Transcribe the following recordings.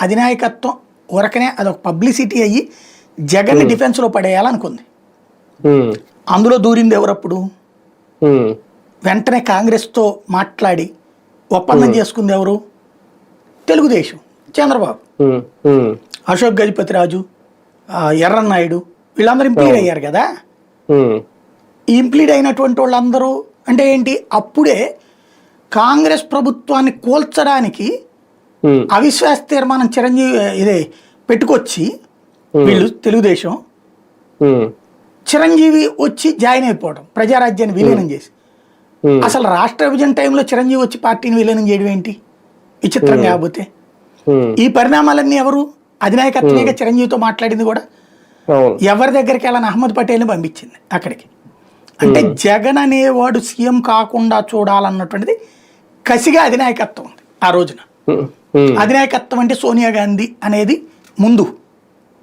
అధినాయకత్వం ఉరకనే అదొక పబ్లిసిటీ అయ్యి జగన్ డిఫెన్స్లో పడేయాలనుకుంది. ఉమ్, అందులో దూరింది ఎవరప్పుడు? వెంటనే కాంగ్రెస్తో మాట్లాడి ఒప్పందం చేసుకుంది ఎవరు? తెలుగుదేశం చంద్రబాబు. అశోక్ గజపతిరాజు ఆ, ఎర్రన్నాయుడు వీళ్ళందరూ ఇంప్లీడ్ అయ్యారు కదా? ఈ ఇంప్లీడ్ అయినటువంటి వాళ్ళందరూ అంటే ఏంటి? అప్పుడే కాంగ్రెస్ ప్రభుత్వాన్ని కూల్చడానికి అవిశ్వాస తీర్మానం చిరంజీవి ఇదే పెట్టుకొచ్చి వీళ్ళు తెలుగుదేశం చిరంజీవి వచ్చి జాయిన్ అయిపోవడం ప్రజారాజ్యాన్ని విలీనం చేసి. అసలు రాష్ట్ర విభజన టైంలో చిరంజీవి వచ్చి పార్టీని విలీనం చేయడం ఏంటి? విచిత్రం కాకపోతే. ఈ పరిణామాలన్నీ ఎవరు? అధినాయకత్వమేగా చిరంజీవితో మాట్లాడింది కూడా. ఎవరి దగ్గరికి వెళ్ళని అహ్మద్ పటేల్ని పంపించింది అక్కడికి. అంటే జగన్ అనేవాడు సీఎం కాకుండా చూడాలన్నటువంటిది కసిగా అధినాయకత్వం ఉంది ఆ రోజున. అధినాయకత్వం అంటే సోనియా గాంధీ అనేది ముందు.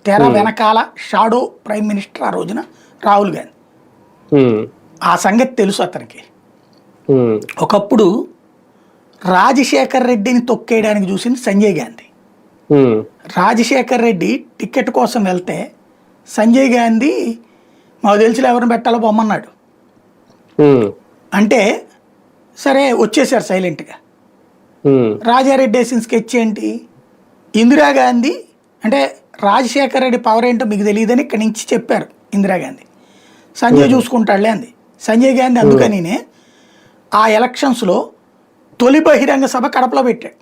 తెర వెనకాల షాడో ప్రైమ్ మినిస్టర్ ఆ రోజున రాహుల్ గాంధీ. ఆ సంగతి తెలుసు అతనికి. ఒకప్పుడు రాజశేఖర్ రెడ్డిని తొక్కేయడానికి చూసింది సంజయ్ గాంధీ. రాజశేఖర్ రెడ్డి టికెట్ కోసం వెళ్తే సంజయ్ గాంధీ మాకు తెలిసిన ఎవరిని పెట్టాలో పొమ్మన్నాడు ఉమ్, అంటే సరే వచ్చేసారు సైలెంట్గా. రాజారెడ్డి వేసిన స్కెచ్ ఏంటి? ఇందిరాగాంధీ అంటే రాజశేఖర రెడ్డి పవర్ ఏంటో మీకు తెలియదని ఇక్కడి నుంచి చెప్పారు ఇందిరాగాంధీ సంజయ్ చూసుకుంటాడులే అంది. సంజయ్ గాంధీ అందుకనినే ఆ ఎలక్షన్స్లో తొలి బహిరంగ సభ కడపలో పెట్టాడు.